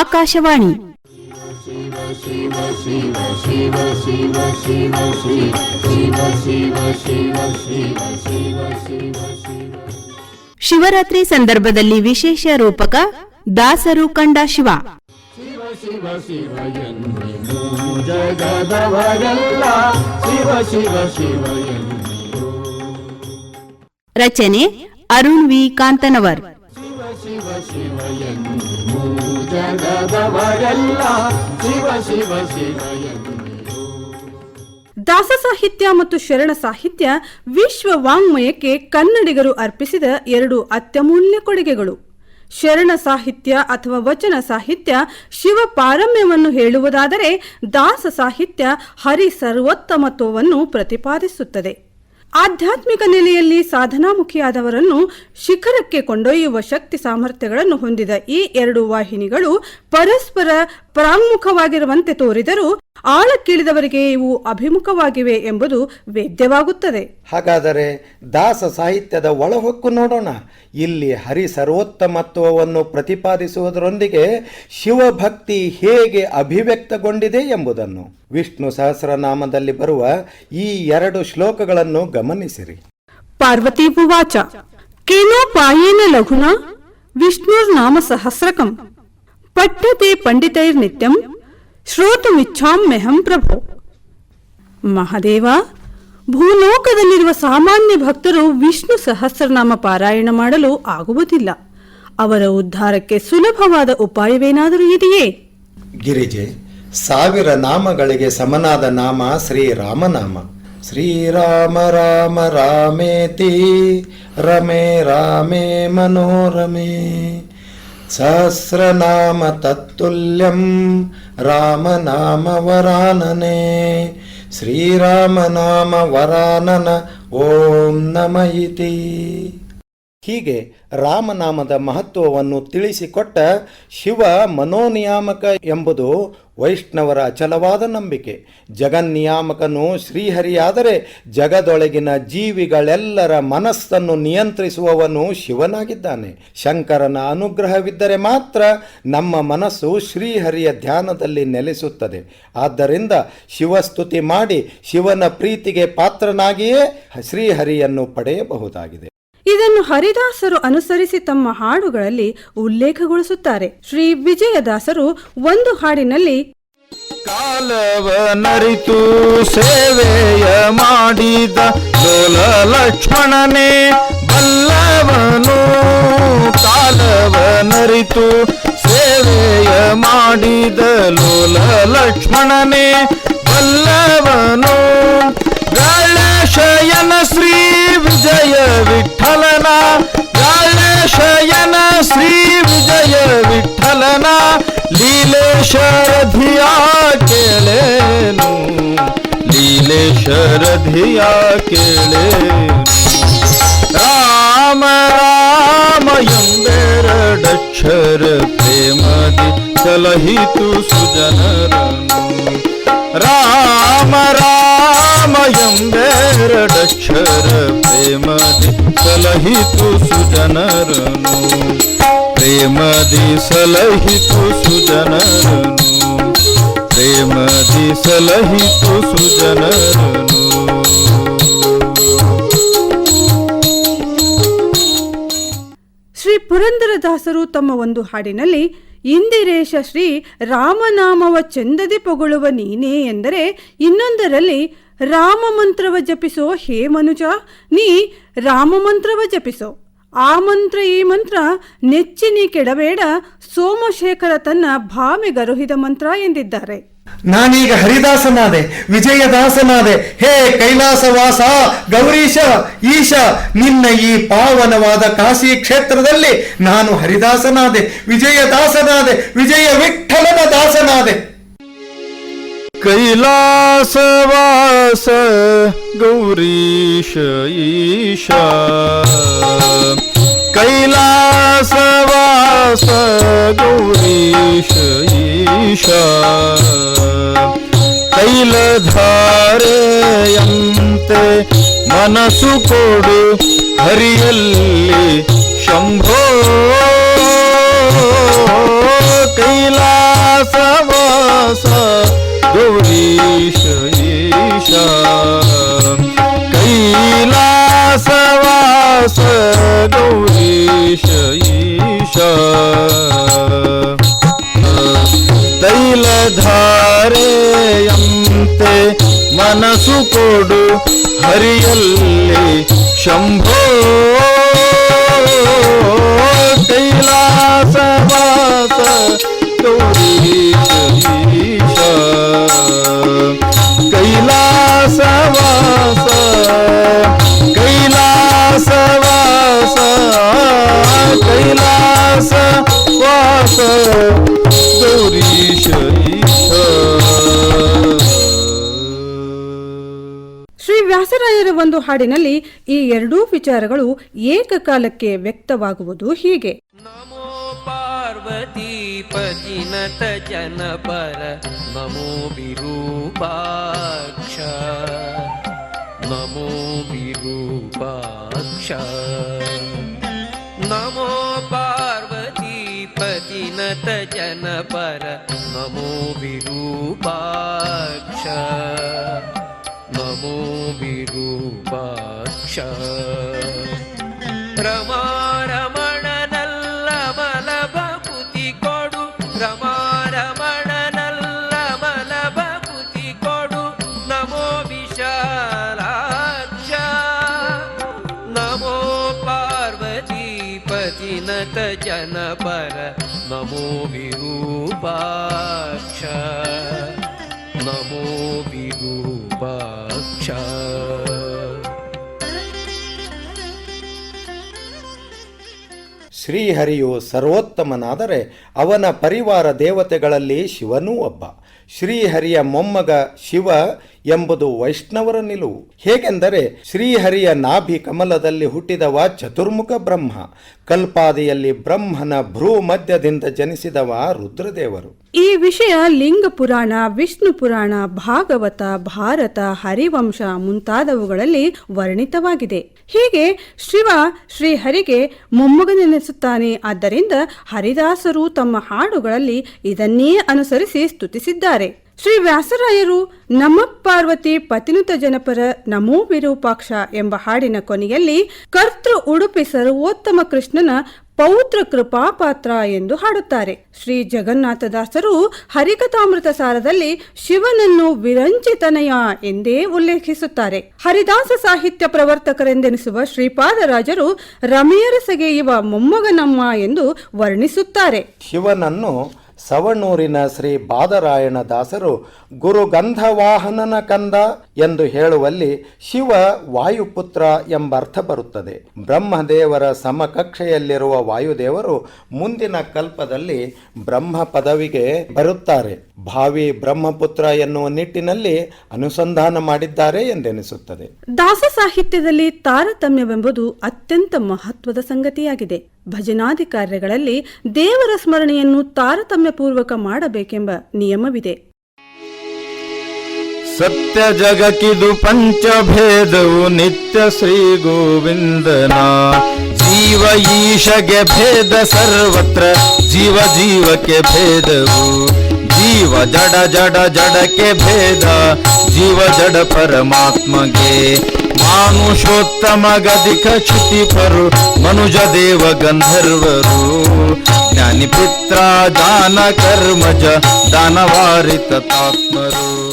ಆಕಾಶವಾಣಿ. ಶಿವರಾತ್ರಿ ಸಂದರ್ಭದಲ್ಲಿ ವಿಶೇಷ ರೂಪಕ ದಾಸರು ಕಂಡ ಶಿವ. ಶಿವ ಶಿವ ಶಿವ ರಚನೆ ಅರುಣ್ ವಿ. ಕಾಂತನವರ್. ದಾಸ ಸಾಹಿತ್ಯ ಮತ್ತು ಶರಣ ಸಾಹಿತ್ಯ ವಿಶ್ವ ವಾಂಗ್ಮಯಕ್ಕೆ ಕನ್ನಡಿಗರು ಅರ್ಪಿಸಿದ ಎರಡು ಅತ್ಯಮೂಲ್ಯ ಕೊಡುಗೆಗಳು. ಶರಣ ಸಾಹಿತ್ಯ ಅಥವಾ ವಚನ ಸಾಹಿತ್ಯ ಶಿವ ಪಾರಮ್ಯವನ್ನು ಹೇಳುವುದಾದರೆ ದಾಸ ಸಾಹಿತ್ಯ ಹರಿ ಸರ್ವೋತ್ತಮತ್ವವನ್ನು ಪ್ರತಿಪಾದಿಸುತ್ತದೆ. ಆಧ್ಯಾತ್ಮಿಕ ನೆಲೆಯಲ್ಲಿ ಸಾಧನಾಮುಖಿಯಾದವರನ್ನು ಶಿಖರಕ್ಕೆ ಕೊಂಡೊಯ್ಯುವ ಶಕ್ತಿ ಸಾಮರ್ಥ್ಯಗಳನ್ನು ಹೊಂದಿದ ಈ ಎರಡು ವಾಹಿನಿಗಳು ಪರಸ್ಪರ ಪ್ರಾಂಗುಖವಾಗಿರುವಂತೆ ತೋರಿದರೂ ಆಳಕ್ಕಿಳಿದವರಿಗೆ ಇವು ಅಭಿಮುಖವಾಗಿವೆ ಎಂಬುದು ವೇದ್ಯವಾಗುತ್ತದೆ. ಹಾಗಾದರೆ ದಾಸ ಸಾಹಿತ್ಯದ ಒಳಹೊಕ್ಕು ನೋಡೋಣ. ಇಲ್ಲಿ ಹರಿ ಸರ್ವೋತ್ತಮತ್ವವನ್ನು ಪ್ರತಿಪಾದಿಸುವುದರೊಂದಿಗೆ ಶಿವಭಕ್ತಿ ಹೇಗೆ ಅಭಿವ್ಯಕ್ತಗೊಂಡಿದೆ ಎಂಬುದನ್ನು. ವಿಷ್ಣು ಸಹಸ್ರನಾಮದಲ್ಲಿ ಬರುವ ಈ ಎರಡು ಶ್ಲೋಕಗಳನ್ನು ಗಮನಿಸಿರಿ. ಪಾರ್ವತಿ ಉವಾಚ. ಕೇನೋಪಾಯೇನ ಲಘುನ ವಿಷ್ಣುರ್ನಾಮ ಸಹಸ್ರಕಂ. ಪಠ್ಯತೆ ಪಂಡಿತೈರ್ನಿತ್ಯಂ ಶ್ರೋತುಮಿಚ್ಛಾಮ್ಯಹಂ ಪ್ರಭು ಮಹಾದೇವ ಭೂಲೋಕದಲ್ಲಿರುವ ಸಾಮಾನ್ಯ ಭಕ್ತರು ವಿಷ್ಣು ಸಹಸ್ರನಾಮ ಪಾರಾಯಣ ಮಾಡಲು ಆಗುವುದಿಲ್ಲ. ಅವರ ಉದ್ಧಾರಕ್ಕೆ ಸುಲಭವಾದ ಉಪಾಯವೇನಾದರೂ ಇದೆಯೇ? ಗಿರಿಜೆ, ಸಾವಿರ ನಾಮಗಳಿಗೆ ಸಮನಾದ ನಾಮ ಶ್ರೀರಾಮನಾಮ ಶ್ರೀರಾಮ ರಾಮ, ರಾಮೇತಿ, ರಮೇ, ರಾಮೇ, ಮನೋರಮೇ. సహస్రనామ తత్తుల్యం రామనామ వరాననే శ్రీరామనామ వరానన ఓం నమ ಹೀಗೆ ರಾಮನಾಮದ ಮಹತ್ವವನ್ನು ತಿಳಿಸಿಕೊಟ್ಟ ಶಿವ ಮನೋನಿಯಾಮಕ ಎಂಬುದು ವೈಷ್ಣವರ ಅಚಲವಾದ ನಂಬಿಕೆ. ಜಗನ್ನಿಯಾಮಕನು ಶ್ರೀಹರಿಯಾದರೆ ಜಗದೊಳಗಿನ ಜೀವಿಗಳೆಲ್ಲರ ಮನಸ್ಸನ್ನು ನಿಯಂತ್ರಿಸುವವನು ಶಿವನಾಗಿದ್ದಾನೆ. ಶಂಕರನ ಅನುಗ್ರಹವಿದ್ದರೆ ಮಾತ್ರ ನಮ್ಮ ಮನಸ್ಸು ಶ್ರೀಹರಿಯ ಧ್ಯಾನದಲ್ಲಿ ನೆಲೆಸುತ್ತದೆ. ಆದ್ದರಿಂದ ಶಿವಸ್ತುತಿ ಮಾಡಿ ಶಿವನ ಪ್ರೀತಿಗೆ ಪಾತ್ರನಾಗಿಯೇ ಶ್ರೀಹರಿಯನ್ನು ಪಡೆಯಬಹುದಾಗಿದೆ. ಇದನ್ನು ಹರಿದಾಸರು ಅನುಸರಿಸಿ ತಮ್ಮ ಹಾಡುಗಳಲ್ಲಿ ಉಲ್ಲೇಖಗೊಳಿಸುತ್ತಾರೆ. ಶ್ರೀ ವಿಜಯದಾಸರು ಒಂದು ಹಾಡಿನಲ್ಲಿ ಕಾಲವನರಿತು ಸೇವೆಯ ಮಾಡಿದ ಲೋಲ ಲಕ್ಷ್ಮಣನೇ ಬಲ್ಲವನು ಕಾಲವನರಿತು ಸೇವೆಯ ಮಾಡಿದ ಲೋಲ ಲಕ್ಷ್ಮಣನೇ ಬಲ್ಲವನು ಗಾಳಶಯನ ಶ್ರೀ ವಿಜಯ ವಿಠಲನ ಗಾಳಶಯನ ಶ್ರೀ ವಿಜಯ ವಿಠಲನ ಲೀಲೇಶರಧಿಯ ಕೇಳೇನು ಲೀಲೇಶರಧಿಯ ಕೇಳೇನು ರಾಮ ರಾಮ ಎಂಬೆರಡಕ್ಷರ ಪ್ರೇಮದಿ ಸಲಹಿತು ಸುಜನರನು ರಾಮ ರಾಮ ಎಂಬೆರಡಕ್ಷರ ಪ್ರೇಮದಿ ಸಲಹಿತು ಸುಜನರನು ಪ್ರೇಮದಿ ಸಲಹಿತು ಸುಜನರನು ಪ್ರೇಮದಿ ಸಲಹಿತು ಸುಜನರನು ಶ್ರೀ ಪುರಂದರದಾಸರು ತಮ್ಮ ಒಂದು ಹಾಡಿನಲ್ಲಿ, ಇಂದಿರೇಶ ಶ್ರೀ ರಾಮನಾಮವ ಚಂದದಿ ಪೊಗಳುವ ನೀನೇ ಎಂದರೆ ಇನ್ನೊಂದರಲ್ಲಿ ರಾಮ ಮಂತ್ರವ ಜಪಿಸೋ ಹೇ ಮನುಜ, ನೀ ರಾಮ ಮಂತ್ರವ ಜಪಿಸೋ. ಆ ಮಂತ್ರ, ಈ ಮಂತ್ರ ನೆಚ್ಚಿ ನೀ ಕೆಡಬೇಡ, ಸೋಮಶೇಖರ ತನ್ನ ಭಾವಿ ಗರುಹಿದ ಮಂತ್ರ ಎಂದಿದ್ದಾರೆ. ನಾನೀಗ ಹರಿದಾಸನಾದೆ, ವಿಜಯದಾಸನಾದೆ, ಹೇ ಕೈಲಾಸವಾಸ, ಗೌರೀಶ, ಈಶ, ನಿನ್ನ ಈ ಪಾವನವಾದ ಕಾಶಿ ಕ್ಷೇತ್ರದಲ್ಲಿ ನಾನು ಹರಿದಾಸನಾದೆ, ವಿಜಯದಾಸನಾದೆ, ವಿಜಯ ವಿಠಲನ ದಾಸನಾದೆ. कैलासवास गौरीश ईशा कैलासवास गौरीश ईशा कैलधारयन्ते मनसु कोडु हरियल्ले शम्भो। कैला गौरीश ईशा कैलासवास गौरीश ईशा ತೈಲಧಾರೆಯಂತೆ ಮನಸ್ಸು ಕೊಡು ಹರಿಯಲ್ಲಿ ಶಂಭೋ ಕೈಲಾಸವಾಸ ವಾಸ ವಾಸ ಗೌರೀಶ ಶ್ರೀ ವ್ಯಾಸರಾಯರ ಒಂದು ಹಾಡಿನಲ್ಲಿ ಈ ಎರಡೂ ವಿಚಾರಗಳು ಏಕಕಾಲಕ್ಕೆ ವ್ಯಕ್ತವಾಗುವುದು ಹೀಗೆ. ನಮೋ ಪಾರ್ವತಿ ಪತಿನತ ಜನಪರ ನಮೋ ವಿರೂಪಾಕ್ಷ. ನಮೋ उन्नत जन पर ममो विरूपाक्ष। ममो विरूपाक्षमा ಶ್ರೀಹರಿಯು ಸರ್ವೋತ್ತಮನಾದರೆ ಅವನ ಪರಿವಾರ ದೇವತೆಗಳಲ್ಲಿ ಶಿವನೂ ಒಬ್ಬ. ಶ್ರೀಹರಿಯ ಮೊಮ್ಮಗ ಶಿವ ಎಂಬುದು ವೈಷ್ಣವರ ನಿಲುವು. ಹೇಗೆಂದರೆ ಶ್ರೀಹರಿಯ ನಾಭಿ ಕಮಲದಲ್ಲಿ ಹುಟ್ಟಿದವ ಚತುರ್ಮುಖ ಬ್ರಹ್ಮ, ಕಲ್ಪಾದಿಯಲ್ಲಿ ಬ್ರಹ್ಮನ ಭ್ರೂ ಮಧ್ಯದಿಂದ ಜನಿಸಿದವ ರುದ್ರದೇವರು. ಈ ವಿಷಯ ಲಿಂಗ ಪುರಾಣ, ವಿಷ್ಣು ಪುರಾಣ, ಭಾಗವತ, ಭಾರತ, ಹರಿವಂಶ ಮುಂತಾದವುಗಳಲ್ಲಿ ವರ್ಣಿತವಾಗಿದೆ. ಹೀಗೆ ಶಿವ ಶ್ರೀಹರಿಗೆ ಮೊಮ್ಮಗನೆನಿಸುತ್ತಾನೆ ಆದ್ದರಿಂದ ಹರಿದಾಸರು ತಮ್ಮ ಹಾಡುಗಳಲ್ಲಿ ಇದನ್ನೇ ಅನುಸರಿಸಿ ಸ್ತುತಿಸಿದ್ದಾರೆ. ಶ್ರೀ ವ್ಯಾಸರಾಯರು ನಮ್ಮ ಪಾರ್ವತಿ ಪತಿನುತ ಜನಪರ ನಮೋ ವಿರೂಪಾಕ್ಷ ಎಂಬ ಹಾಡಿನ ಕೊನೆಯಲ್ಲಿ ಕರ್ತೃ ಉಡುಪಿ ಸರ್ವೋತ್ತಮ ಕೃಷ್ಣನ ಪೌತ್ರ ಕೃಪಾಪಾತ್ರ ಎಂದು ಹಾಡುತ್ತಾರೆ. ಶ್ರೀ ಜಗನ್ನಾಥದಾಸರು ಹರಿಕಥಾಮೃತ ಸಾರದಲ್ಲಿ ಶಿವನನ್ನು ವಿರಂಚಿತನಯ ಎಂದೇ ಉಲ್ಲೇಖಿಸುತ್ತಾರೆ. ಹರಿದಾಸ ಸಾಹಿತ್ಯ ಪ್ರವರ್ತಕರೆಂದೆನಿಸುವ ಶ್ರೀಪಾದರಾಜರು ರಮೆಯರ ಸೆಗೆಯುವ ಮೊಮ್ಮಗನಮ್ಮ ಎಂದು ವರ್ಣಿಸುತ್ತಾರೆ. ಶಿವನನ್ನು ಸವಣೂರಿನ ಶ್ರೀ ಬಾದರಾಯಣ ದಾಸರು ಗುರು ಗಂಧವಾಹನನ ಕಂದ ಎಂದು ಹೇಳುವಲ್ಲಿ ಶಿವ ವಾಯುಪುತ್ರ ಎಂಬ ಅರ್ಥ ಬರುತ್ತದೆ. ಬ್ರಹ್ಮದೇವರ ಸಮಕಕ್ಷೆಯಲ್ಲಿರುವ ವಾಯುದೇವರು ಮುಂದಿನ ಕಲ್ಪದಲ್ಲಿ ಬ್ರಹ್ಮ ಪದವಿಗೆ ಬರುತ್ತಾರೆ. ಭಾವಿ ಬ್ರಹ್ಮಪುತ್ರ ಎನ್ನುವ ನಿಟ್ಟಿನಲ್ಲಿ ಅನುಸಂಧಾನ ಮಾಡಿದ್ದಾರೆ ಎಂದೆನಿಸುತ್ತದೆ. ದಾಸ ಸಾಹಿತ್ಯದಲ್ಲಿ ತಾರತಮ್ಯವೆಂಬುದು ಅತ್ಯಂತ ಮಹತ್ವದ ಸಂಗತಿಯಾಗಿದೆ. ಭಜನಾದಿ ಕಾರ್ಯಗಳಲ್ಲಿ ದೇವರ ಸ್ಮರಣೆಯನ್ನು ತಾರತಮ್ಯಪೂರ್ವಕ ಮಾಡಬೇಕೆಂಬ ನಿಯಮವಿದೆ. ಸತ್ಯ ಜಗಕ್ಕಿದು ಪಂಚಭೇದವು ನಿತ್ಯ ಶ್ರೀ ಗೋವಿಂದನ. ಜೀವ ಈಶಗೆ ಭೇದ ಸರ್ವತ್ರ, ಜೀವ ಜೀವಕ್ಕೆ ಭೇದವು. ಜೀವ ಜಡ ಜಡ ಜಡಕ್ಕೆ ಭೇದ, ಜೀವ ಜಡ ಪರಮಾತ್ಮಗೆ. ಮಾನುಷೋತ್ತಮ ಗದಿಕ ಪರು ಮನುಜ ದೇವ ಗಂಧರ್ವರು. ಜ್ಞಾನಿ ಪಿತ್ರ ದಾನ ಕರ್ಮಜ ದಾನವಾರಿತ ತಾತ್ಮರು.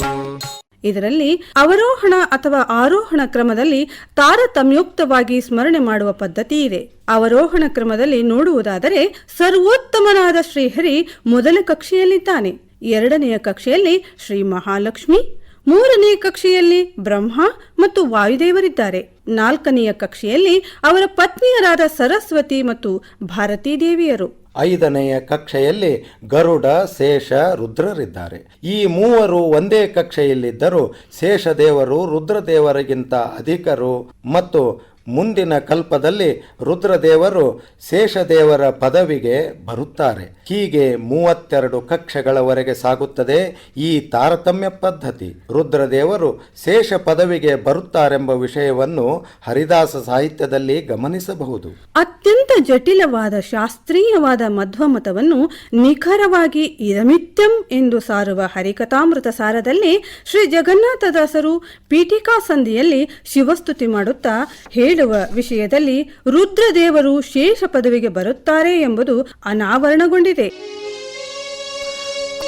ಇದರಲ್ಲಿ ಅವರೋಹಣ ಅಥವಾ ಆರೋಹಣ ಕ್ರಮದಲ್ಲಿ ತಾರತಮ್ಯುಕ್ತವಾಗಿ ಸ್ಮರಣೆ ಮಾಡುವ ಪದ್ಧತಿ ಇದೆ. ಅವರೋಹಣ ಕ್ರಮದಲ್ಲಿ ನೋಡುವುದಾದರೆ ಸರ್ವೋತ್ತಮನಾದ ಶ್ರೀಹರಿ ಮೊದಲ ಕಕ್ಷೆಯಲ್ಲಿದ್ದಾನೆ. ಎರಡನೆಯ ಕಕ್ಷೆಯಲ್ಲಿ ಶ್ರೀ ಮಹಾಲಕ್ಷ್ಮಿ, ಮೂರನೆಯ ಕಕ್ಷೆಯಲ್ಲಿ ಬ್ರಹ್ಮ ಮತ್ತು ವಾಯುದೇವರಿದ್ದಾರೆ. ನಾಲ್ಕನೆಯ ಕಕ್ಷೆಯಲ್ಲಿ ಅವರ ಪತ್ನಿಯರಾದ ಸರಸ್ವತಿ ಮತ್ತು ಭಾರತೀ ದೇವಿಯರು ಐದನೆಯ ಕಕ್ಷೆಯಲ್ಲಿ ಗರುಡ, ಶೇಷ, ರುದ್ರರಿದ್ದಾರೆ. ಈ ಮೂವರು ಒಂದೇ ಕಕ್ಷೆಯಲ್ಲಿದ್ದರೂ ಶೇಷದೇವರು ರುದ್ರದೇವರಿಗಿಂತ ಅಧಿಕರು ಮತ್ತು ಮುಂದಿನ ಕಲ್ಪದಲ್ಲಿ ರುದ್ರದೇವರು ಶೇಷದೇವರ ಪದವಿಗೆ ಬರುತ್ತಾರೆ. ಹೀಗೆ ಮೂವತ್ತೆರಡು ಕಕ್ಷೆಗಳವರೆಗೆ ಸಾಗುತ್ತದೆ ಈ ತಾರತಮ್ಯ ಪದ್ಧತಿ. ರುದ್ರದೇವರು ಶೇಷ ಪದವಿಗೆ ಬರುತ್ತಾರೆಂಬ ವಿಷಯವನ್ನು ಹರಿದಾಸ ಸಾಹಿತ್ಯದಲ್ಲಿ ಗಮನಿಸಬಹುದು. ಅತ್ಯಂತ ಜಟಿಲವಾದ ಶಾಸ್ತ್ರೀಯವಾದ ಮಧ್ವಮತವನ್ನು ನಿಖರವಾಗಿ ಇರಮಿತ್ಯಂ ಎಂದು ಸಾರುವ ಹರಿಕಥಾಮೃತ ಸಾರದಲ್ಲಿ ಶ್ರೀ ಜಗನ್ನಾಥದಾಸರು ಪೀಠಿಕಾ ಸಂಧಿಯಲ್ಲಿ ಶಿವಸ್ತುತಿ ಮಾಡುತ್ತಾ ಹೇಳುವ ವಿಷಯದಲ್ಲಿ ರುದ್ರದೇವರು ಶೇಷ ಪದವಿಗೆ ಬರುತ್ತಾರೆ ಎಂಬುದು ಅನಾವರಣಗೊಂಡಿದೆ.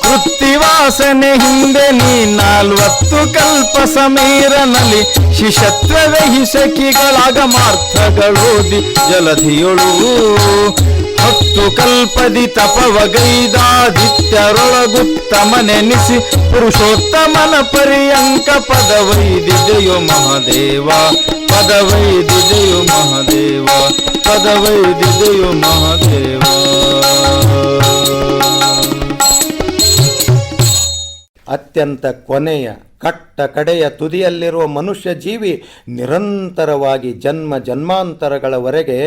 ಕೃತ್ತಿವಾಸನೆ ಹಿಂದೆ ನೀ ನಾಲ್ವತ್ತು ಕಲ್ಪ ಸಮೀರನಲ್ಲಿ ಶಿಶತ್ವವೇ ಹಿಸಕಿಗಳಾಗ ಮಾರ್ಥಗಳೋದಿ ಜಲಧಿಯೊಳು. ಹತ್ತು ಕಲ್ಪದಿ ತಪವಗೈದಾದಿತ್ಯರೊಳಗುತ್ತಮನೆನಿಸಿ ಪುರುಷೋತ್ತಮನ ಪರ್ಯಂಕ ಪದವೈದಿದೆಯೋ ಮಹಾದೇವ ಪದವೈದಿದೆಯೋ ಮಹಾದೇವ ಪದವೈದಿದೆಯೋ ಮಹಾದೇವ. ಅತ್ಯಂತ ಕೊನೆಯ ಕಟ್ಟ ಕಡೆಯ ತುದಿಯಲ್ಲಿರುವ ಮನುಷ್ಯ ಜೀವಿ ನಿರಂತರವಾಗಿ ಜನ್ಮ ಜನ್ಮಾಂತರಗಳವರೆಗೆ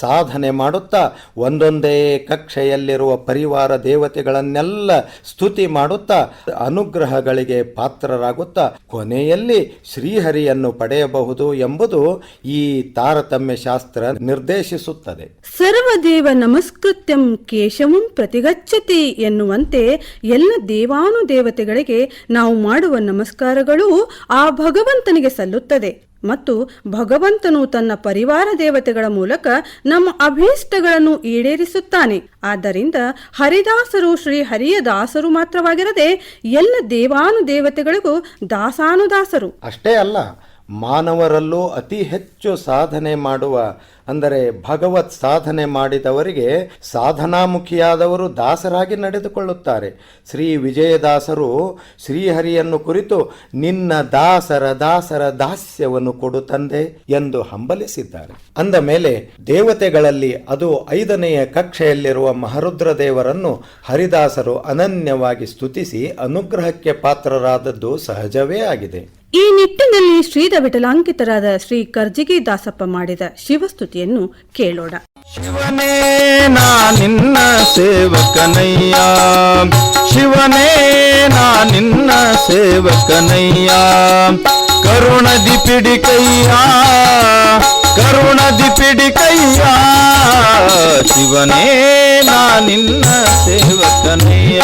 ಸಾಧನೆ ಮಾಡುತ್ತಾ ಒಂದೊಂದೇ ಕಕ್ಷೆಯಲ್ಲಿರುವ ಪರಿವಾರ ದೇವತೆಗಳನ್ನೆಲ್ಲ ಸ್ತುತಿ ಮಾಡುತ್ತಾ ಅನುಗ್ರಹಗಳಿಗೆ ಪಾತ್ರರಾಗುತ್ತಾ ಕೊನೆಯಲ್ಲಿ ಶ್ರೀಹರಿಯನ್ನು ಪಡೆಯಬಹುದು ಎಂಬುದು ಈ ತಾರತಮ್ಯ ಶಾಸ್ತ್ರ ನಿರ್ದೇಶಿಸುತ್ತದೆ. ಸರ್ವದೇವ ನಮಸ್ಕೃತ್ಯಂ ಕೇಶವಂ ಪ್ರತಿಗಚ್ಚತಿ ಎನ್ನುವಂತೆ ಎಲ್ಲ ದೇವಾನುದೇವತೆಗಳಿಗೆ ನಾವು ಮಾಡುವ ನಮಸ್ಕಾರಗಳು ಆ ಭಗವಂತನಿಗೆ ಸಲ್ಲುತ್ತದೆ. ಮತ್ತು ಭಗವಂತನು ತನ್ನ ಪರಿವಾರ ದೇವತೆಗಳ ಮೂಲಕ ನಮ್ಮ ಅಭೀಷ್ಟಗಳನ್ನು ಈಡೇರಿಸುತ್ತಾನೆ. ಆದ್ದರಿಂದ ಹರಿದಾಸರು ಶ್ರೀ ಹರಿಯ ದಾಸರು ಮಾತ್ರವಾಗಿರದೆ ಎಲ್ಲ ದೇವಾನು ದೇವತೆಗಳಿಗೂ ದಾಸಾನುದಾಸರು. ಅಷ್ಟೇ ಅಲ್ಲ ಮಾನವರಲ್ಲೂ ಅತಿ ಹೆಚ್ಚು ಸಾಧನೆ ಮಾಡುವ, ಅಂದರೆ ಭಗವತ್ ಸಾಧನೆ ಮಾಡಿದವರಿಗೆ ಸಾಧನಾಮುಖಿಯಾದವರು ದಾಸರಾಗಿ ನಡೆದುಕೊಳ್ಳುತ್ತಾರೆ. ಶ್ರೀ ವಿಜಯದಾಸರು ಶ್ರೀಹರಿಯನ್ನು ಕುರಿತು, ನಿನ್ನ ದಾಸರ ದಾಸರ ದಾಸ್ಯವನ್ನು ಕೊಡು ತಂದೆ ಎಂದು ಹಂಬಲಿಸಿದ್ದಾರೆ. ಅಂದ ಮೇಲೆ ದೇವತೆಗಳಲ್ಲಿ ಅದು ಐದನೆಯ ಕಕ್ಷೆಯಲ್ಲಿರುವ ಮಹರುದ್ರ ದೇವರನ್ನು ಹರಿದಾಸರು ಅನನ್ಯವಾಗಿ ಸ್ತುತಿಸಿ, ಅನುಗ್ರಹಕ್ಕೆ ಪಾತ್ರರಾದದ್ದು ಸಹಜವೇ ಆಗಿದೆ. ಈ ನಿಟ್ಟಿನಲ್ಲಿ ಶ್ರೀದ ವಿಠಲಾಂಕಿತರಾದ ಶ್ರೀ ಕರ್ಜಿಗಿ ದಾಸಪ್ಪ ಮಾಡಿದ ಶಿವಸ್ತುತಿಯನ್ನು ಕೇಳೋಣ. ಶಿವನೇ, ನಾ ನಿನ್ನ ಸೇವಕನಯ್ಯ. ಶಿವನೇ, ನಾ ನಿನ್ನ ಸೇವಕನಯ್ಯ. ಕರುಣದಿ ಪಿಡಿಕಯ್ಯ ಕರುಣದಿ ಪಿಡಿಕಯ್ಯ ಶಿವನೇ, ನಾ ನಿನ್ನ ಸೇವಕನಯ್ಯ.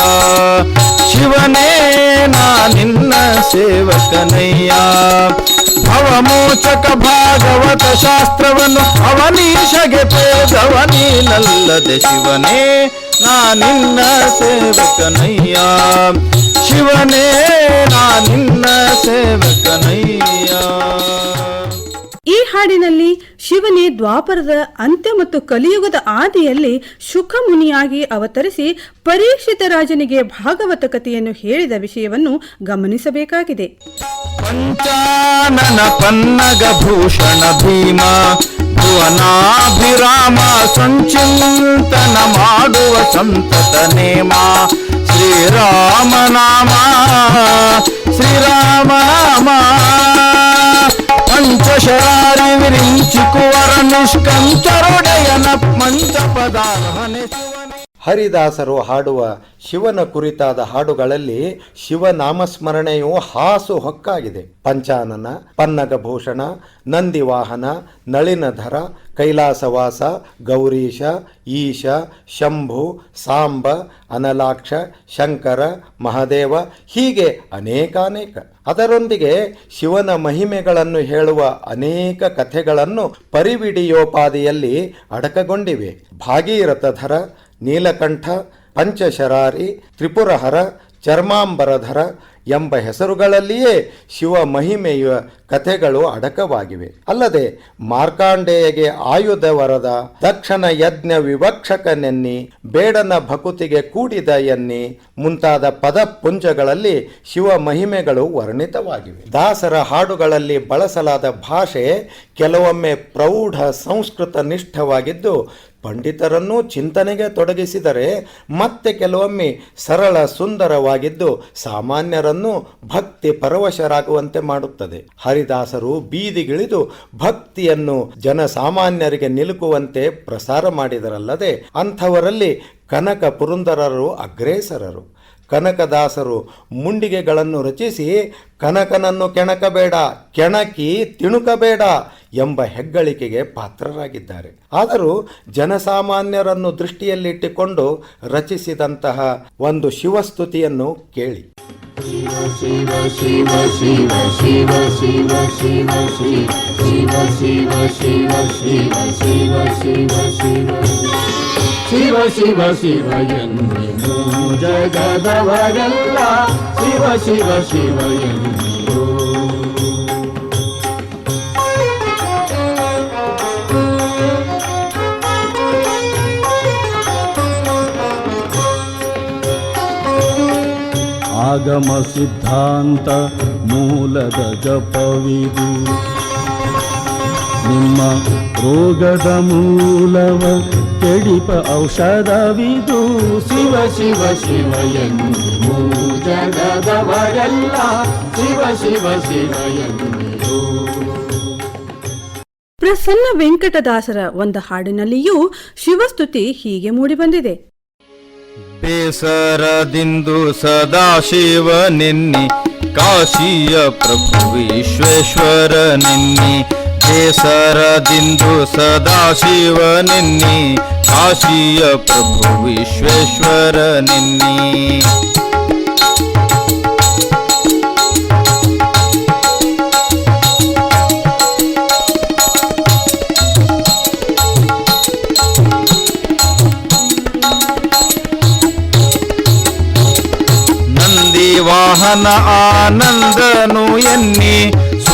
ಶಿವನೇ ಸೇವಕನಯ್ಯ. ಭವಮೋಚಕ ಭಾಗವತ ಶಾಸ್ತ್ರವನ್ನು ಅವನೀಶಗೆ ಪೇದವನೀನಲ್ಲದೆ ಶಿವನೇ ನಾ ನಿನ್ನ ಸೇವಕನಯ್ಯ. ಶಿವನೇ ನಾ ನಿನ್ನ ಸೇವಕನಯ್ಯ. ಹಾಡಿನಲ್ಲಿ ಶಿವನೇ ದ್ವಾಪರದ ಅಂತ್ಯ ಮತ್ತು ಕಲಿಯುಗದ ಆದಿಯಲ್ಲಿ ಶುಖ ಮುನಿಯಾಗಿ ಅವತರಿಸಿ ಪರೀಕ್ಷಿತ ರಾಜನಿಗೆ ಭಾಗವತ ಕಥೆಯನ್ನು ಹೇಳಿದ ವಿಷಯವನ್ನು ಗಮನಿಸಬೇಕಾಗಿದೆ. ಪಂಚಾನನ ಪನ್ನಗ ಭೂಷಣ ಭೀಮ, ಭುವನಾಭಿರಾಮ ಸಂಚಿಂತನ ಮಾಡುವ ಸಂತತ ನೇಮ, ಶ್ರೀರಾಮ ನಾಮ. ನಿಷ್ಕಂಚರೊಡೆಯನ ಮಂಚಪದಾರ್ಹನೆ ಶಿವನೇ ಹರಿದಾಸರು ಹಾಡುವ ಶಿವನ ಕುರಿತಾದ ಹಾಡುಗಳಲ್ಲಿ ಶಿವನಾಮಸ್ಮರಣೆಯು ಹಾಸು ಹೊಕ್ಕಾಗಿದೆ. ಪಂಚಾನನ, ಪನ್ನಗಭೂಷಣ, ನಂದಿವಾಹನ, ನಳಿನಧರ, ಕೈಲಾಸವಾಸ, ಗೌರೀಶ, ಈಶ, ಶಂಭು, ಸಾಂಬ, ಅನಲಾಕ್ಷ, ಶಂಕರ, ಮಹಾದೇವ ಹೀಗೆ ಅನೇಕಾನೇಕ. ಅದರೊಂದಿಗೆ ಶಿವನ ಮಹಿಮೆಗಳನ್ನು ಹೇಳುವ ಅನೇಕ ಕಥೆಗಳನ್ನು ಪರಿವಿಡಿಯೋಪಾದಿಯಲ್ಲಿ ಅಡಕಗೊಂಡಿವೆ. ಭಾಗೀರಥಧರ ನೀಲಕಂಠ ಪಂಚಶರಾರಿ ತ್ರಿಪುರಹರ ಚರ್ಮಾಂಬರಧರ ಎಂಬ ಹೆಸರುಗಳಲ್ಲಿಯೇ ಶಿವ ಮಹಿಮೆಯ ಕಥೆಗಳು ಅಡಕವಾಗಿವೆ. ಅಲ್ಲದೆ ಮಾರ್ಕಾಂಡೇಯಗೆ ಆಯುಧ ವರದ ದಕ್ಷಣ ಯಜ್ಞ ವಿವಕ್ಷಕನೆನ್ನಿ ಬೇಡನ ಭಕುತಿಗೆ ಕೂಡಿದ ಎನ್ನಿ ಮುಂತಾದ ಪದ ಪುಂಜಗಳಲ್ಲಿ ಶಿವ ಮಹಿಮೆಗಳು ವರ್ಣಿತವಾಗಿವೆ. ದಾಸರ ಹಾಡುಗಳಲ್ಲಿ ಬಳಸಲಾದ ಭಾಷೆ ಕೆಲವೊಮ್ಮೆ ಪ್ರೌಢ ಸಂಸ್ಕೃತ ನಿಷ್ಠವಾಗಿದ್ದು ಪಂಡಿತರನ್ನೂ ಚಿಂತನೆಗೆ ತೊಡಗಿಸಿದರೆ ಮತ್ತೆ ಕೆಲವೊಮ್ಮೆ ಸರಳ ಸುಂದರವಾಗಿದ್ದು ಸಾಮಾನ್ಯರನ್ನು ಭಕ್ತಿ ಪರವಶರಾಗುವಂತೆ ಮಾಡುತ್ತದೆ. ಹರಿದಾಸರು ಬೀದಿಗಿಳಿದು ಭಕ್ತಿಯನ್ನು ಜನಸಾಮಾನ್ಯರಿಗೆ ನಿಲುಕುವಂತೆ ಪ್ರಸಾರ ಮಾಡಿದರಲ್ಲದೆ ಅಂಥವರಲ್ಲಿ ಕನಕ ಪುರಂದರರು ಅಗ್ರೇಸರರು. ಕನಕದಾಸರು ಮುಂಡಿಗೆಗಳನ್ನು ರಚಿಸಿ ಕನಕನನ್ನು ಕೆಣಕಬೇಡ ಕೆಣಕಿ ತಿಣುಕಬೇಡ ಎಂಬ ಹೆಗ್ಗಳಿಕೆಗೆ ಪಾತ್ರರಾಗಿದ್ದಾರೆ ಆದರೂ ಜನಸಾಮಾನ್ಯರನ್ನು ದೃಷ್ಟಿಯಲ್ಲಿಟ್ಟುಕೊಂಡು ರಚಿಸಿದಂತಹ ಒಂದು ಶಿವಸ್ತುತಿಯನ್ನು ಕೇಳಿ ಶಿವ ಶಿವ ಶಿವ ಶಿವ ಶಿವ ಶಿವ ಶಿವ ಶಿವ ಜಗದವರೆಲ್ಲ ಶಿವ ಶಿವ ಶಿವ ಎನ್ನಿರು ಆಗಮ ಸಿದ್ಧಾಂತ ಮೂಲದ ಜಪವಿದು ನಿಮ್ಮ ರೋಗದ ಮೂಲವ ಕೆಡಿಪ ಔಷಧವಿದು ಶಿವ ಶಿವ ಶಿವ ಜಗದವರೆಲ್ಲ ಶಿವ ಶಿವ ಶಿವ ಎಂದು ಪ್ರಸನ್ನ ವೆಂಕಟದಾಸರ ಒಂದು ಹಾಡಿನಲ್ಲಿಯೂ ಶಿವಸ್ತುತಿ ಹೀಗೆ ಮೂಡಿಬಂದಿದೆ ಬೇಸರದಿಂದು ಸದಾ ಶಿವ ನಿನ್ನಿ ಕಾಶಿಯ ಪ್ರಭು ವಿಶ್ವೇಶ್ವರ ನಿನ್ನಿ ಬೇಸರದಿಂದು ಸದಾಶಿವ ನಿನ್ನಿ ಕಾಶಿಯ ಪ್ರಭು ವಿಶ್ವೇಶ್ವರ ನಿನ್ನಿ ನಂದಿ ವಾಹನ ಆನಂದನು ಎನ್ನಿ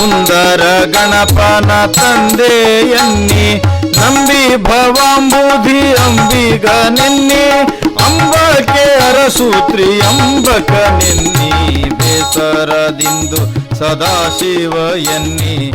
ಸುಂದರ ಗಣಪನ ತಂದೆ ಎನ್ನಿ. ನಂಬಿ ಭವಾಂಬುಧಿ ಅಂಬಿಗ ನಿನ್ನಿ. ಅಂಬಕೆ ಅರಸೂತ್ರಿ ಅಂಬಕ ನಿನ್ನಿ. ಬೇಸರದಿಂದು ಸದಾಶಿವ ಎನ್ನಿ.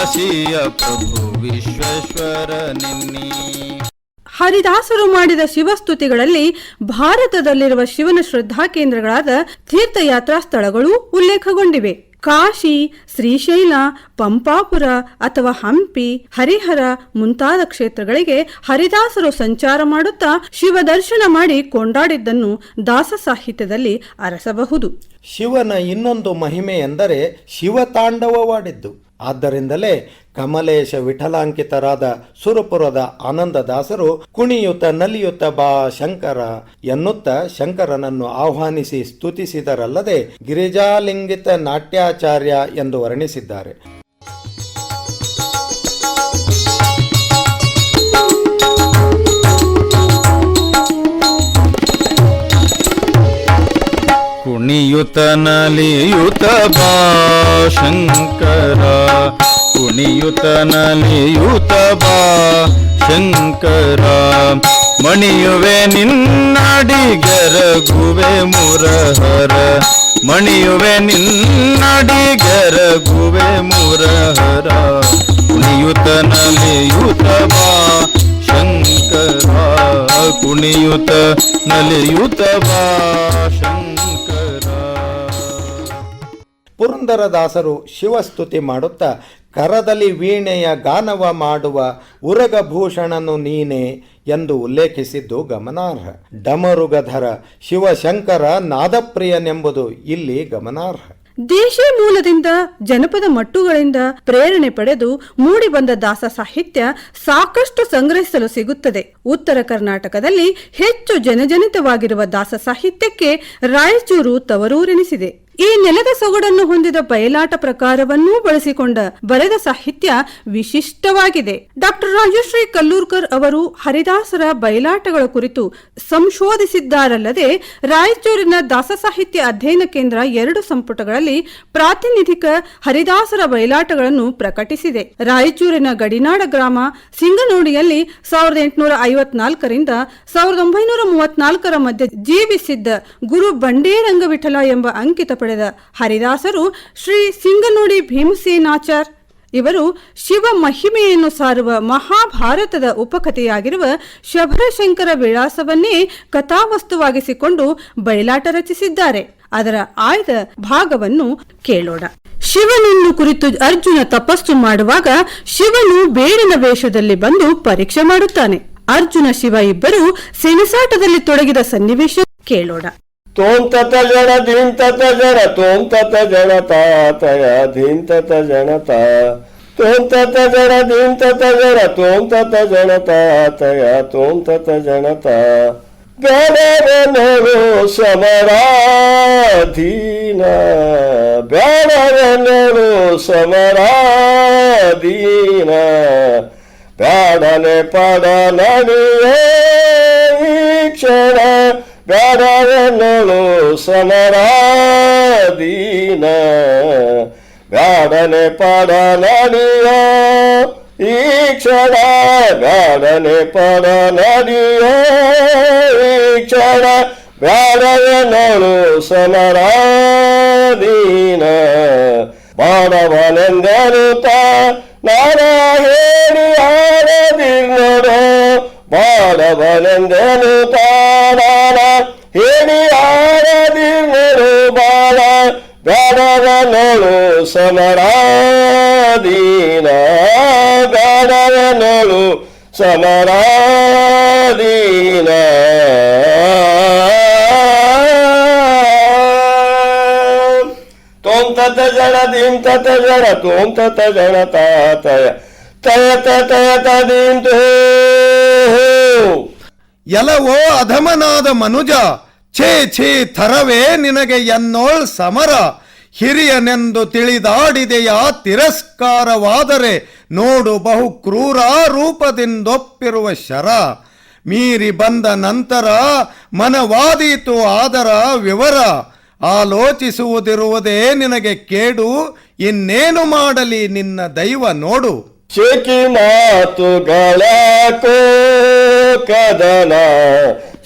ಆಶಿಯ ಪ್ರಭು ವಿಶ್ವೇಶ್ವರ ನಿನ್ನಿ. ಹರಿದಾಸರು ಮಾಡಿದ ಶಿವಸ್ತುತಿಗಳಲ್ಲಿ ಭಾರತದಲ್ಲಿರುವ ಶಿವನ ಶ್ರದ್ಧಾ ಕೇಂದ್ರಗಳಾದ ತೀರ್ಥಯಾತ್ರಾ ಸ್ಥಳಗಳು ಉಲ್ಲೇಖಗೊಂಡಿವೆ. ಕಾಶಿ, ಶ್ರೀಶೈಲ, ಪಂಪಾಪುರ ಅಥವಾ ಹಂಪಿ, ಹರಿಹರ ಮುಂತಾದ ಕ್ಷೇತ್ರಗಳಿಗೆ ಹರಿದಾಸರು ಸಂಚಾರ ಮಾಡುತ್ತಾ ಶಿವ ದರ್ಶನ ಮಾಡಿ ಕೊಂಡಾಡಿದ್ದನ್ನು ದಾಸ ಸಾಹಿತ್ಯದಲ್ಲಿ ಅರಸಬಹುದು. ಶಿವನ ಇನ್ನೊಂದು ಮಹಿಮೆ ಎಂದರೆ ಶಿವತಾಂಡವವಾಡಿದ್ದು ಆದ್ದರಿಂದಲೇ ಕಮಲೇಶ ವಿಠಲಾಂಕಿತರಾದ ಸುರಪುರದ ಆನಂದದಾಸರು ಕುಣಿಯುತ್ತ ನಲಿಯುತ್ತ ಬಾ ಶಂಕರ ಎನ್ನುತ್ತ ಶಂಕರನನ್ನು ಆಹ್ವಾನಿಸಿ ಸ್ತುತಿಸಿದರಲ್ಲದೆ ಗಿರಿಜಾಲಿಂಗಿತ ನಾಟ್ಯಾಚಾರ್ಯ ಎಂದು ವರ್ಣಿಸಿದ್ದಾರೆ. ಕುಣಿಯುತ ನಲಿಯುತ ಬಾ ಶಂಕರ ಕುಣಿಯುತ ನಲಿಯುತ ಬಾ ಶಂಕರ ಮಣಿಯುವೆ ನಿನ್ನಡಿಗರಗುವೆ ಮುರಹರ ಮಣಿಯುವೆ ನಿನ್ನಡಿಗರಗುವೆ ಮುರಹರ. ಕುಣಿಯುತ ನಲಿಯುತ ಬಾ ಶಂಕರ ಕುಣಿಯುತ ನಲಿಯುತ ಶಂಕರ ಪುರಂದರದಾಸರು ಶಿವಸ್ತುತಿ ಮಾಡುತ್ತಾ, ಕರದಲ್ಲಿ ವೀಣೆಯ ಗಾನವ ಮಾಡುವ ಉರಗಭೂಷಣನು ನೀನೆ ಎಂದು ಉಲ್ಲೇಖಿಸಿದ್ದು ಗಮನಾರ್ಹ. ಡಮರುಗಧರ ಶಿವಶಂಕರ ನಾದಪ್ರಿಯನೆಂಬುದು ಇಲ್ಲಿ ಗಮನಾರ್ಹ. ದೇಶಿ ಮೂಲದಿಂದ, ಜನಪದ ಮಟ್ಟುಗಳಿಂದ ಪ್ರೇರಣೆ ಪಡೆದು ಮೂಡಿಬಂದ ದಾಸ ಸಾಹಿತ್ಯ ಸಾಕಷ್ಟು ಸಂಗ್ರಹಿಸಲು ಸಿಗುತ್ತದೆ. ಉತ್ತರ ಕರ್ನಾಟಕದಲ್ಲಿ ಹೆಚ್ಚು ಜನಜನಿತವಾಗಿರುವ ದಾಸ ಸಾಹಿತ್ಯಕ್ಕೆ ರಾಯಚೂರು ತವರೂರೆನಿಸಿದೆ. ಈ ನೆಲದ ಸೊಗಡನ್ನು ಹೊಂದಿದ ಬಯಲಾಟ ಪ್ರಕಾರವನ್ನೂ ಬಳಸಿಕೊಂಡ ಬರೆದ ಸಾಹಿತ್ಯ ವಿಶಿಷ್ಟವಾಗಿದೆ. ಡಾಕ್ಟರ್ ರಾಜಶ್ರೀ ಕಲ್ಲೂರ್ಕರ್ ಅವರು ಹರಿದಾಸರ ಬಯಲಾಟಗಳ ಕುರಿತು ಸಂಶೋಧಿಸಿದ್ದಾರಲ್ಲದೆ, ರಾಯಚೂರಿನ ದಾಸ ಸಾಹಿತ್ಯ ಅಧ್ಯಯನ ಕೇಂದ್ರ ಎರಡು ಸಂಪುಟಗಳಲ್ಲಿ ಪ್ರಾತಿನಿಧಿಕ ಹರಿದಾಸರ ಬಯಲಾಟಗಳನ್ನು ಪ್ರಕಟಿಸಿದೆ. ರಾಯಚೂರಿನ ಗಡಿನಾಡ ಗ್ರಾಮ ಸಿಂಗನೋಡಿಯಲ್ಲಿ ಸಾವಿರದ ಎಂಟುನೂರ ಐವತ್ನಾಲ್ಕರಿಂದ ಸಾವಿರದ ಒಂಬೈನೂರ ಮೂವತ್ನಾಲ್ಕರ ಮಧ್ಯೆ ಜೀವಿಸಿದ್ದ ಗುರು ಬಂಡೇರಂಗ ವಿಠಲ ಎಂಬ ಅಂಕಿತ ಪಡೆದ ಹರಿದಾಸರು ಶ್ರೀ ಸಿಂಗನೋಡಿ ಭೀಮಸೇನಾಚಾರ್. ಇವರು ಶಿವ ಮಹಿಮೆಯನ್ನು ಸಾರುವ ಮಹಾಭಾರತದ ಉಪಕಥೆಯಾಗಿರುವ ಶಬರಶಂಕರ ವಿಳಾಸವನ್ನೇ ಕಥಾವಸ್ತುವಾಗಿಸಿಕೊಂಡು ಬಯಲಾಟ ರಚಿಸಿದ್ದಾರೆ. ಅದರ ಆಯ್ದ ಭಾಗವನ್ನು ಕೇಳೋಣ. ಶಿವನನ್ನು ಕುರಿತು ಅರ್ಜುನ ತಪಸ್ಸು ಮಾಡುವಾಗ ಶಿವನು ಬೇಡನ ವೇಷದಲ್ಲಿ ಬಂದು ಪರೀಕ್ಷೆ ಮಾಡುತ್ತಾನೆ. ಅರ್ಜುನ ಶಿವ ಇಬ್ಬರು ಸೆಣಸಾಟದಲ್ಲಿ ತೊಡಗಿದ ಸನ್ನಿವೇಶ ಕೇಳೋಣ. ತೋಂ ತತ ಜಡ ಧೀಂ ತತ ಜಡ ತೋಂ ತತ ಜಡ ತಾತಯ ಧೀಂ ತತ ಜಣತ ತೋಂ ತತ ಜಡ ಧೀಂ ತತ ಜಡ ತೋಂ ತತ ಜಣ ತಾತಯ ತೋಂ ತತ ಜಣತ ಬೇಡವೆನ್ನಲು ಸಮರಾಧೀನ ಬೇಡವೆನ್ನಲು ಸಮರಾಧೀನ ಬ್ಯಾಡನೆ ಪಡ ನಡುವೆ ಈ ಕ್ಷಣ గాడనెన్నడు సమరాధీన గాడనే పడనడియో ఈ క్షణ గాడనే పడనడియో ఈ క్షణ గాడనెన్నడు సమరాధీన మానవనెందరుత నారాయణి ఆడదిన్నడో ಬಾಡವನೆಂದನು ತಾನ ಹೇಳಿ ಆಡದಿರ್ನೋಡು ಬಾಳ. ಬ್ಯಾಡವನಳು ಸಮರಾಧೀನ ಬ್ಯಾಡವನಳು ಸಮರಾಧೀನ. ತೋಂ ತತ ಜಣ ದೀಂ ತತ ಜಣ ತೋಂ ತತ ಜಣ ತಾತಯ. ತಯ ತಯ ತದೀಂ ತೋ ಎಲವೋ ಅಧಮನಾದ ಮನುಜ ಛೇ ಛೇ ಥರವೇ ನಿನಗೆ ಎನ್ನೋಳ್ ಸಮರ. ಹಿರಿಯನೆಂದು ತಿಳಿದಾಡಿದೆಯ ತಿರಸ್ಕಾರವಾದರೆ ನೋಡು ಬಹು ಕ್ರೂರ ರೂಪದಿಂದೊಪ್ಪಿರುವ ಶರ. ಮೀರಿ ಬಂದ ನಂತರ ಮನವಾದೀತು ಆದರ ವಿವರ. ಆಲೋಚಿಸುವುದಿರುವುದೇ ನಿನಗೆ ಕೇಡು ಇನ್ನೇನು ಮಾಡಲಿ ನಿನ್ನ ದೈವ ನೋಡು. ಚೇಕಿ ಮಾತುಗಳ ಕೋ ಕದನ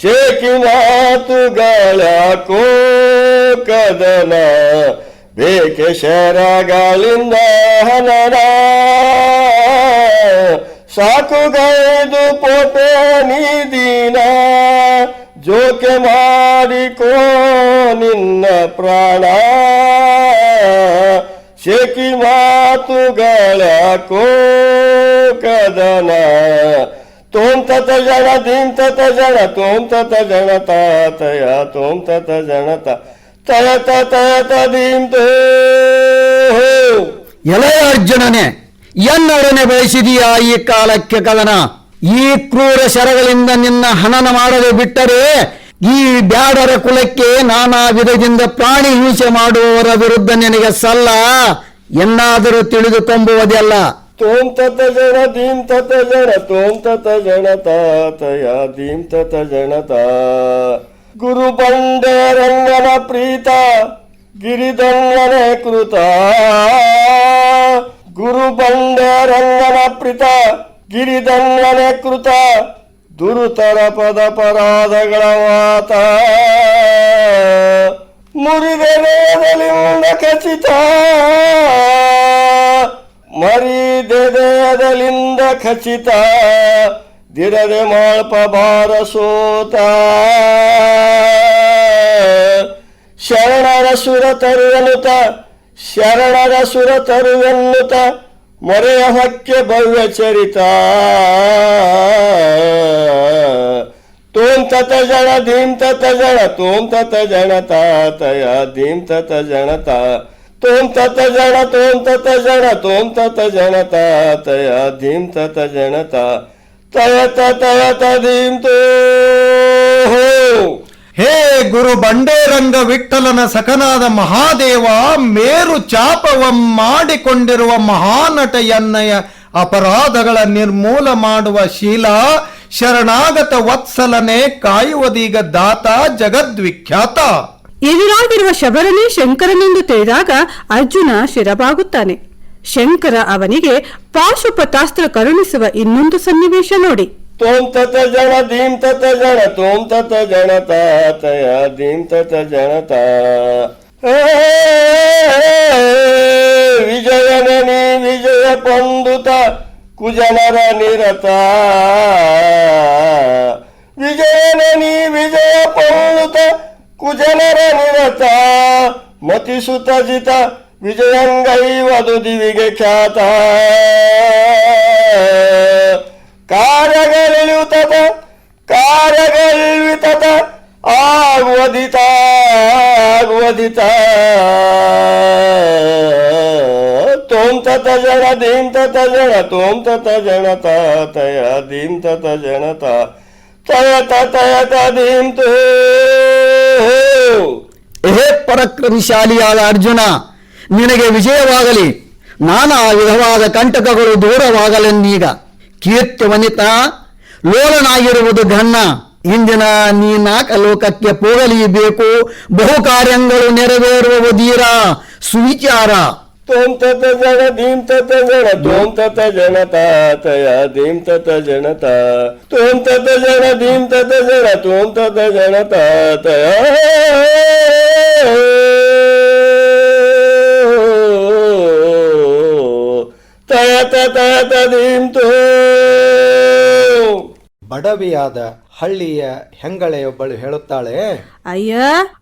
ಶೇಕಿ ಮಾತುಗಳ ಕೋ ಕದನ. ಬೇಕೆ ಶರಗಳಿಂದ ಹನನ. ಸಾಕುಗೈದು ಪೋಟೆ ನೀದಿನ ಜೋಕೆ ಮಾಡಿಕೋ ನಿನ್ನ ಪ್ರಾಣ. ಶೇಕಿ ಮಾತುಗಳ ಕೋಕದನ ತೋಂ ತತ ಜನ ದೀಂ ತತ ಜನ ತೋಂ ತತ ಜನ ತಾತಯ ತೋಂ ತತ ತ ತಯ ತತ ತದೀಂ ತೋ ಎಳೆಯ ಅರ್ಜುನನೆ ಎನ್ನೊಡನೆ ಬಯಸಿದೀಯಾ ಈ ಕಾಲಕ್ಕೆ ಕದನ ಈ ಕ್ರೂರ ಶರಗಳಿಂದ ನಿನ್ನ ಹನನ ಮಾಡದೆ ಬಿಟ್ಟರೆ ಈ ಬ್ಯಾಡರ ಕುಲಕ್ಕೆ ನಾನಾ ವಿಧದಿಂದ ಪ್ರಾಣಿ ಹಿಂಸೆ ಮಾಡುವವರ ವಿರುದ್ಧ ನಿನಗೆ ಸಲ್ಲ? ಎನ್ನಾದರೂ ತಿಳಿದುಕೊಂಬುವುದಲ್ಲ ತೋಂ ತತ ಜನ ದೀಂ ತತ ಜನ ತೋಂ ತತ ತಾತಯ ದೀಂ ತತ ಜನತ ಗುರು ಬಂಡೆ ರಂಗನ ಪ್ರೀತ ಗಿರಿದಂಗನ ಕೃತ. ಗುರು ಬಂಡೆ ರಂಗನ ಪ್ರೀತ ಗಿರಿದಂಗನ ಕೃತ. ದುರುತರ ಪದ ಪರಾಧಗಳ ವಾತ ಮುರಿದೆಲೆಯದಲಿಂದ ಖಚಿತ ಮರಿದೆದೆಯದಲಿಂದ ಖಚಿತ, ದಿರದೆ ಮಾಳ್ಪ ಬಾರ ಸೋತ. ಶರಣರ ಸುರ ತರುವನುತ ಶರಣರ ಸುರ ತರುವನ್ನುತ ಮೊರೆಯ ಹಕ್ಕೆ ಭವ್ಯ ಚರಿತ. ತತ ಜಣ ಧೀಂ ತತ ಜಣ ತತ ಜಣ ತಾತಯ ಧೀಂ ತತ ಜಣ ತಾ ತತ ಜಣ ತೋಂ ತತ ಜಣ ತೋಂ ತತ ಜನತ, ತಯ ಧೀಂ ತತ ಜನತ, ತಯ ತಯ ತೀಂ ತೋ ಹೇ. ಗುರು ಬಂಡೇರಂಗ ವಿಠಲನ ಸಖನಾದ ಮಹಾದೇವ, ಮೇರು ಚಾಪವ ಮಾಡಿಕೊಂಡಿರುವ ಮಹಾನಟ ಎನ್ನಯ ಅಪರಾಧಗಳ ನಿರ್ಮೂಲ ಮಾಡುವ ಶೀಲ, ಶರಣಾಗತ ವತ್ಸಲನೆ ಕಾಯುವುದೀಗ ದಾತ ಜಗದ್ವಿಖ್ಯಾತ. ಎದುರಾಗಿರುವ ಶಬರನೇ ಶಂಕರನೆಂದು ತಿಳಿದಾಗ ಅರ್ಜುನ ಶಿರಬಾಗುತ್ತಾನೆ. ಶಂಕರ ಅವನಿಗೆ ಪಾಶುಪತಾಸ್ತ್ರ ಕರುಣಿಸುವ ಇನ್ನೊಂದು ಸನ್ನಿವೇಶ ನೋಡಿ. ತೋಂ ತತ ಜನ ಧೀಂ ತತ ಜನ, ತೋಂ ತತ ಜಣ ತಾತಯ ಧೀಂ ತತ ಜಣ ತಾ ವಿಜಯನ ನೀ ವಿಜಯ ಪಂಡುತ, ಕುಜನರ ನಿರತ. ವಿಜಯನ ನೀ ವಿಜಯ ಪಂಡುತ ಕುಜನರ ನಿರತ, ಮತಿಸುತ ಜಿತ, ವಿಜಯಂಗೈವದು ದಿವಿಗೆ ಖ್ಯಾತ. ಕಾರ್ಯಗಳಿಳುತತ ಕಾರ್ಯಗಳಿತತ ಆಗುವದಿತ ಆಗುವದಿತ. ತೋಂತತ ಜನ ದೀಂತತ ಜನ ತೋಂತತ ಜನ ತೋಂ ತತ ಜಣ ತಾತಯ ಧೀಂ ತತ ಹೇ ಪರಾಕ್ರಮಶಾಲಿಯಾದ ಅರ್ಜುನ, ನಿನಗೆ ವಿಜಯವಾಗಲಿ. ನಾನಾ ವಿಧವಾದ ಕಂಟಕಗಳು ದೂರವಾಗಲೆನ್ನೀಗ. ಕೀರ್ತಿ ವನಿತ ಲೋಲನಾಗಿರುವುದು ಘನ್ನ. ಇಂದಿನ ನೀ ನಾಕ ಲೋಕಕ್ಕೆ ಬೇಕು ಬಹು ಕಾರ್ಯಗಳು ನೆರವೇರುವ ಧೀರ. ಸುವಿಚಾರ. ತೋಂ ತತ ಜನ ಧೀಂ ತತ ಜನ ತೋಂ ತತ ಜನತಾ ತಯ ಧೀಂ ತತ ಜನತಾ ತೋಂ ತತ ಜನ ಧೀಂ ತತ ಜನ ತೋಂ ತತ ಜನತಾ ತಯ ತಯತ ತಯತ ಧೀಂ ತೋ ಬಡವಿಯಾದ ಹಳ್ಳಿಯ ಹೆಂಗಳೆಯೊಬ್ಬಳು ಹೇಳುತ್ತಾಳೆ ಅಯ್ಯ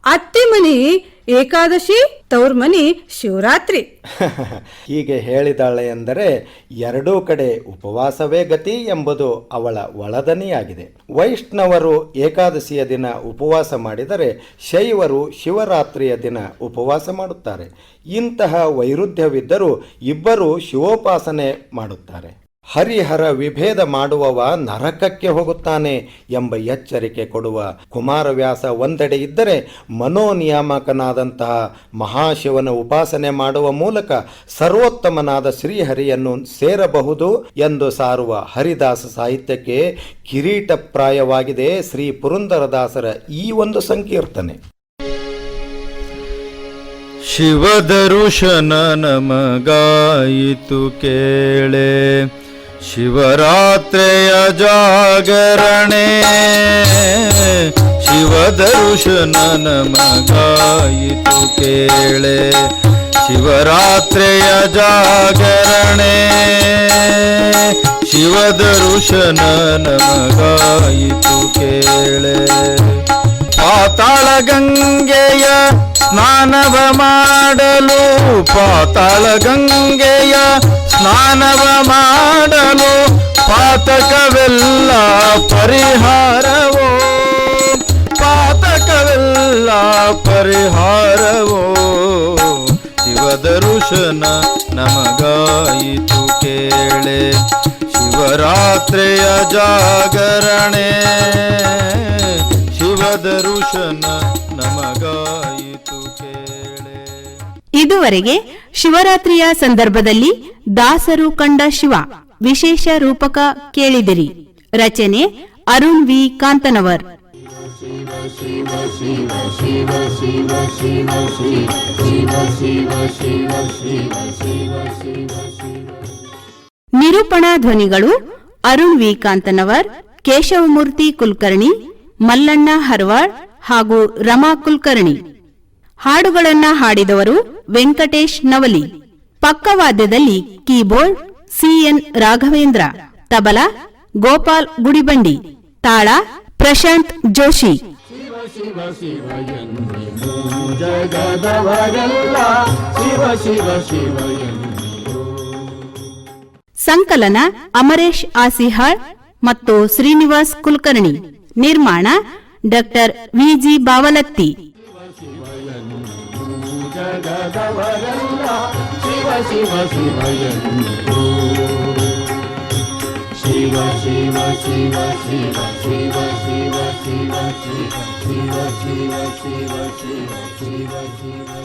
ಅತ್ತಿ ಮನಿ ಏಕಾದಶಿ ತವ್ರ ಮನಿ ಶಿವರಾತ್ರಿ. ಹೀಗೆ ಹೇಳಿದಾಳೆ ಎಂದರೆ ಎರಡೂ ಕಡೆ ಉಪವಾಸವೇ ಗತಿ ಎಂಬುದು ಅವಳ ಒಳದನಿಯಾಗಿದೆ. ವೈಷ್ಣವರು ಏಕಾದಶಿಯ ದಿನ ಉಪವಾಸ ಮಾಡಿದರೆ ಶೈವರು ಶಿವರಾತ್ರಿಯ ದಿನ ಉಪವಾಸ ಮಾಡುತ್ತಾರೆ. ಇಂತಹ ವೈರುಧ್ಯವಿದ್ದರೂ ಇಬ್ಬರು ಶಿವೋಪಾಸನೆ ಮಾಡುತ್ತಾರೆ. ಹರಿಹರ ವಿಭೇದ ಮಾಡುವವ ನರಕಕ್ಕೆ ಹೋಗುತ್ತಾನೆ ಎಂಬ ಎಚ್ಚರಿಕೆ ಕೊಡುವ ಕುಮಾರವ್ಯಾಸ ಒಂದೆಡೆ ಇದ್ದರೆ ಮನೋನಿಯಾಮಕನಾದಂತಹ ಮಹಾಶಿವನ ಉಪಾಸನೆ ಮಾಡುವ ಮೂಲಕ ಸರ್ವೋತ್ತಮನಾದ ಶ್ರೀಹರಿಯನ್ನು ಸೇರಬಹುದು ಎಂದು ಸಾರುವ ಹರಿದಾಸ ಸಾಹಿತ್ಯಕ್ಕೆ ಕಿರೀಟಪ್ರಾಯವಾಗಿದೆ ಶ್ರೀ ಪುರಂದರದಾಸರ ಈ ಒಂದು ಸಂಕೀರ್ತನೆ. ಶಿವದರುಶನ ನಮಗಾಯಿತು ಕೇಳೆ. ಶಿವರಾತ್ರೆಯ ಜಾಗರಣೆ. ಶಿವದರ್ಶನ ನಮಗಾಯಿತು ಕೇಳೆ. ಶಿವರಾತ್ರೆಯ ಜಾಗರಣೆ. ಶಿವದರುಶನ ನಮಗಾಯಿತು ಕೇಳೆ. ಪಾತಾಳ ಗಂಗೆಯ ಸ್ನಾನವ ಮಾಡಲು ಪಾತಾಳ ಗಂಗೆಯ ಸ್ನಾನವ ಮಾಡಲು ಪಾತಕವೆಲ್ಲ ಪರಿಹಾರವೋ? ಪಾತಕವೆಲ್ಲ ಪರಿಹಾರವೋ? ಶಿವದರುಶನ ನಮಗಾಯಿತು ಕೇಳೆ, ಶಿವರಾತ್ರಿಯ ಜಾಗರಣೆ. ಶಿವದರುಶನ ಇದುವರೆಗೆ ಶಿವರಾತ್ರಿಯ ಸಂದರ್ಭದಲ್ಲಿ ದಾಸರು ಕಂಡ ಶಿವ ವಿಶೇಷ ರೂಪಕ ಕೇಳಿದಿರಿ. ರಚನೆ ಅರುಣ್ ವಿ. ಕಾಂತನವರ್. ನಿರೂಪಣಾ ಧ್ವನಿಗಳು ಅರುಣ್ ವಿ. ಕಾಂತನವರ್, ಕೇಶವಮೂರ್ತಿ ಕುಲಕರ್ಣಿ, ಮಲ್ಲಣ್ಣ ಹರ್ವಾಳ್ ಹಾಗೂ ರಮಾ ಕುಲಕರ್ಣಿ. ಹಾಡುಗಳನ್ನ ಹಾಡಿದವರು ವೆಂಕಟೇಶ್ ನವಲಿ. ಪಕ್ಕವಾದ್ಯದಲ್ಲಿ ಕೀಬೋರ್ಡ್ ಸಿಎನ್ ರಾಘವೇಂದ್ರ ತಬಲಾ ಗೋಪಾಲ್ ಗುಡಿಬಂಡಿ ತಾಳ ಪ್ರಶಾಂತ್ ಜೋಶಿ. ಸಂಕಲನ ಅಮರೇಶ್ ಆಸಿಹಾಳ್ ಮತ್ತು ಶ್ರೀನಿವಾಸ್ ಕುಲಕರ್ಣಿ. ನಿರ್ಮಾಣ ಡಾಕ್ಟರ್ ವಿಜಿ ಬಾವಲತ್ತಿ. ಶಿವ ಶಿವ ಶಿವ ಶಿವ ಶಿವ ಶಿವ ಶಿವ